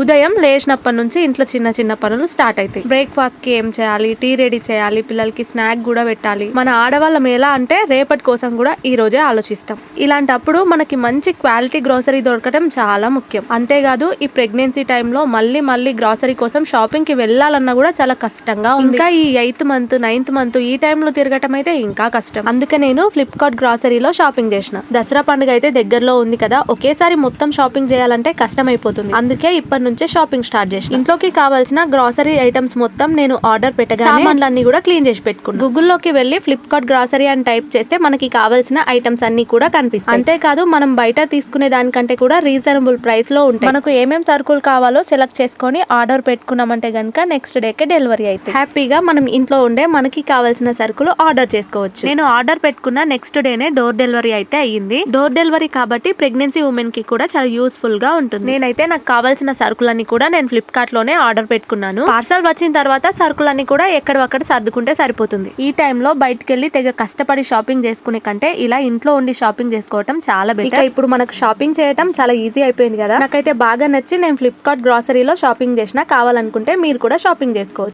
ఉదయం లేచినప్పటి నుంచి ఇంట్లో చిన్న చిన్న పనులు స్టార్ట్ అవుతాయి. బ్రేక్ఫాస్ట్కి ఏం చేయాలి? టీ రెడీ చేయాలి? పిల్లలకి స్నాక్ కూడా పెట్టాలి. మన ఆడవాళ్ళం ఎలా అంటే రేపటి కోసం కూడా ఈ రోజే ఆలోచిస్తాం. ఇలాంటప్పుడు మనకి మంచి క్వాలిటీ గ్రోసరీ దొరకడం చాలా ముఖ్యం. అంతేకాదు ఈ ప్రెగ్నెన్సీ టైంలో మళ్ళీ మళ్ళీ గ్రాసరీ కోసం షాపింగ్కి వెళ్ళాలన్నా కూడా చాలా కష్టంగా ఇంకా ఈ ఎయిత్ మంత్ నైన్త్ మంత్ ఈ టైంలో తిరగటం అయితే ఇంకా కష్టం. అందుకే నేను ఫ్లిప్కార్ట్ గ్రాసరీలో షాపింగ్ చేసిన. దసరా పండుగ అయితే దగ్గరలో ఉంది కదా ఒకేసారి మొత్తం షాపింగ్ చేయాలంటే కష్టం అయిపోతుంది అందుకే ఇప్పటి నుంచే షాపింగ్ స్టార్ట్ చేసిన. ఇంట్లోకి కావాల్సిన గ్రాసరీ ఐటమ్స్ మొత్తం నేను ఆర్డర్ పెట్టగా సామాన్లన్నీ కూడా క్లీన్ చేసి పెట్టుకున్నాను గూగుల్లోకి వెళ్ళి ఫ్లిప్కార్ట్ గ్రాసరీ అని టైప్ చేస్తే మనకి కావాల్సిన ఐటమ్స్ అన్ని కూడా కనిపిస్తాయి. అంతేకాదు మనం బయట తీసుకునే దానికంటే కూడా రీజనబుల్ ప్రైస్లో ఉంటాయి. మనకు ఏమేం సరుకులు కావాలో సెలెక్ట్ చేసుకొని ఆర్డర్ పెట్టుకున్నామంటే గనుక నెక్స్ట్ డే కి డెలివరీ అయితే హ్యాపీగా మనం ఇంట్లో ఉండే మనకి కావాల్సిన సరుకులు ఆర్డర్ చేసుకోవచ్చు. నేను ఆర్డర్ పెట్టుకున్న నెక్స్ట్ డేనే డోర్ డెలివరీ అయితే అయ్యింది. డోర్ డెలివరీ కాబట్టి ప్రెగ్నెన్సీ ఉమెన్కి కూడా చాలా యూస్ఫుల్గా ఉంటుంది. నేనైతే నాకు కావాల్సిన సరుకులన్నీ కూడా నేను ఫ్లిప్కార్ట్లోనే ఆర్డర్ పెట్టుకున్నాను. పార్సల్ వచ్చిన తర్వాత సరుకులన్నీ కూడా ఎక్కడొక్కడ సర్దుకుంటే సరిపోతుంది. ఈ టైంలో బయటకు వెళ్ళి తెగ కష్టపడి షాపింగ్ చేసుకునే కంటే ఇలా ఇంట్లో ఉండి షాపింగ్ చేసుకోవటం చాలా బెటర్ ఇప్పుడు మనకు షాపింగ్ చేయటం చాలా ఈజీ అయిపోయింది కదా. నాకైతే బాగా నచ్చి నేను ఫ్లిప్కార్ట్ గ్రాసరీలో షాపింగ్ చేసిన కావాలనుకుంటే మీరు కూడా షాపింగ్ చేసుకోవచ్చు.